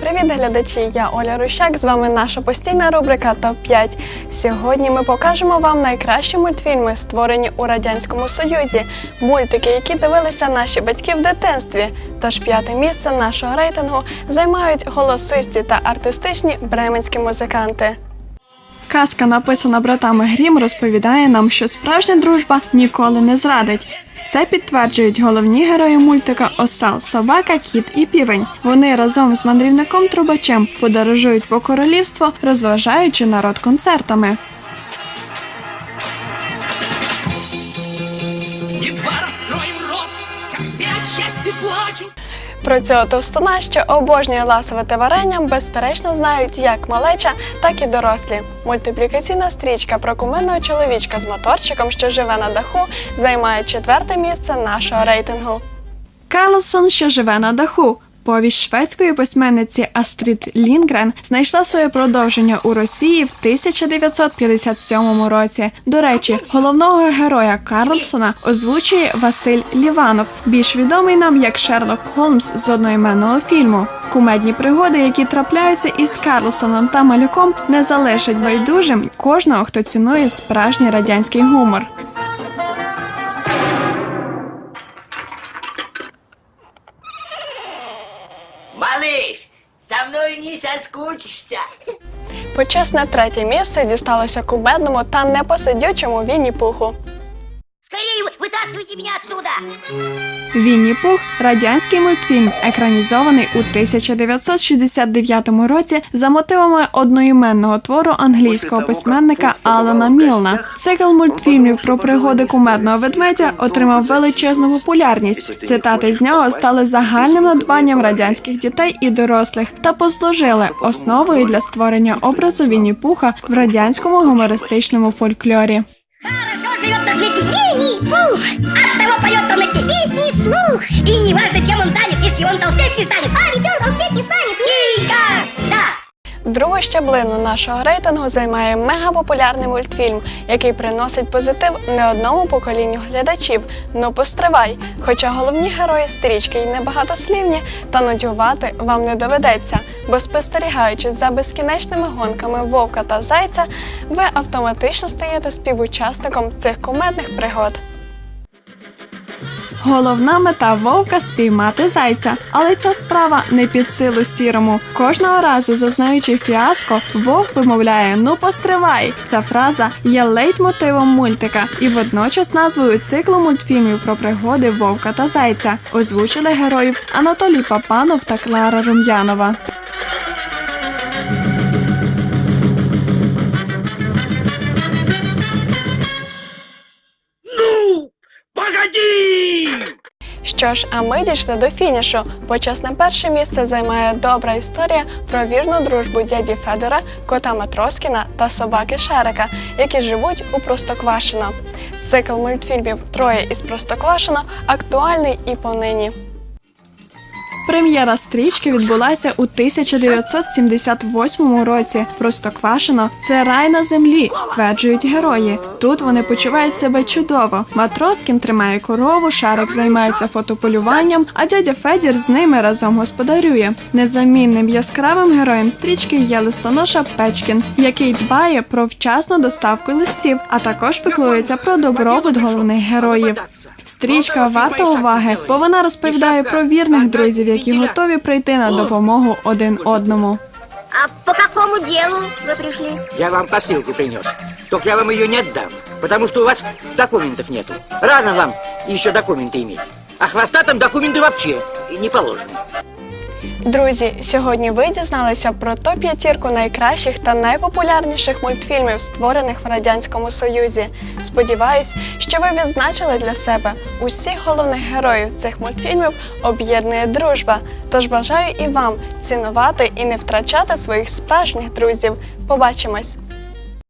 Привіт, глядачі! Я Оля Рущак. З вами наша постійна рубрика Топ 5 Сьогодні ми покажемо вам найкращі мультфільми, створені у радянському союзі, мультики, які дивилися наші батьки в дитинстві. Тож п'яте місце нашого рейтингу займають голосисті та артистичні бременські музиканти. Казка, написана братами Грім, розповідає нам, що справжня дружба ніколи не зрадить. Це підтверджують головні герої мультика Осал, собака, кіт і півень. Вони разом з мандрівником Трубачем подорожують по королівству, розважаючи народ концертами. Едва раскроем рот, как все от счастья плачут. Про цього товстуна, що обожнює ласувати варенням, безперечно знають як малеча, так і дорослі. Мультиплікаційна стрічка про кумедного чоловічка з моторчиком, що живе на даху, займає четверте місце нашого рейтингу. Карлсон, що живе на даху. Повість шведської письменниці Астрід Лінгрен знайшла своє продовження у Росії в 1957 році. До речі, головного героя Карлсона озвучує Василь Ліванов, більш відомий нам як Шерлок Холмс з одноіменного фільму. Кумедні пригоди, які трапляються із Карлсоном та малюком, не залишать байдужим кожного, хто цінує справжній радянський гумор. Малыш, за мною не соскучишься. Почесне третє місце дісталося кумедному та непосидючому Вінні Пуху. Скорее вы- вытаскивайте меня оттуда. Вінні Пух радянський мультфільм, екранізований у 1969 році за мотивами одноіменного твору англійського письменника Алана Мілна. Цикл мультфільмів про пригоди кумедного ведмедя отримав величезну популярність. Цитати з нього стали загальним надбанням радянських дітей і дорослих та послужили основою для створення образу Вінні Пуха в радянському гумористичному фольклорі. Хорошо живет на свете Винни-Пух не станет А ведь он толстеть не станет Другу щаблину нашого рейтингу займає мегапопулярний мультфільм, який приносить позитив не одному поколінню глядачів. Ну постривай! Хоча головні герої стрічки й небагатослівні, та нудьгувати вам не доведеться, бо спостерігаючи за безкінечними гонками вовка та зайця, ви автоматично стаєте співучасником цих кумедних пригод. Головна мета вовка спіймати зайця, але ця справа не під силу сірому. Кожного разу, зазнаючи фіаско, вовк вимовляє Ну постривай. Ця фраза є лейтмотивом мультика і водночас назвою циклу мультфільмів про пригоди вовка та зайця. Озвучили героїв Анатолій Папанов та Клара Рум'янова. Ну, погоди! Що ж, а ми дійшли до фінішу. Почесне перше місце займає добра історія про вірну дружбу дяді Федора, кота Матроскіна та собаки Шарика, які живуть у Простоквашино. Цикл мультфільмів Троє із Простоквашино актуальний і понині. Прем'єра стрічки відбулася у 1978 році. Простоквашино це рай на землі, стверджують герої. Тут вони почувають себе чудово. Матроскін тримає корову, шарик займається фотополюванням, а дядя Федір з ними разом господарює. Незамінним яскравим героєм стрічки є листоноша Печкін, який дбає про вчасну доставку листів, а також піклується про добробут головних героїв. Стрічка варта уваги, бо вона розповідає про вірних друзів, які готові прийти на допомогу один одному. А по какому делу вы пришли? Я вам посылку принес. Только я вам ее не отдам, потому что у вас документов нету. Рано вам еще документы иметь. А хвостатым документы вообще не положено. Друзі, сьогодні ви дізналися про топ-п'ятірку найкращих та найпопулярніших мультфільмів, створених в радянському союзі. Сподіваюсь, що ви відзначили для себе усіх головних героїв цих мультфільмів об'єднує дружба. Тож бажаю і вам цінувати і не втрачати своїх справжніх друзів. Побачимось!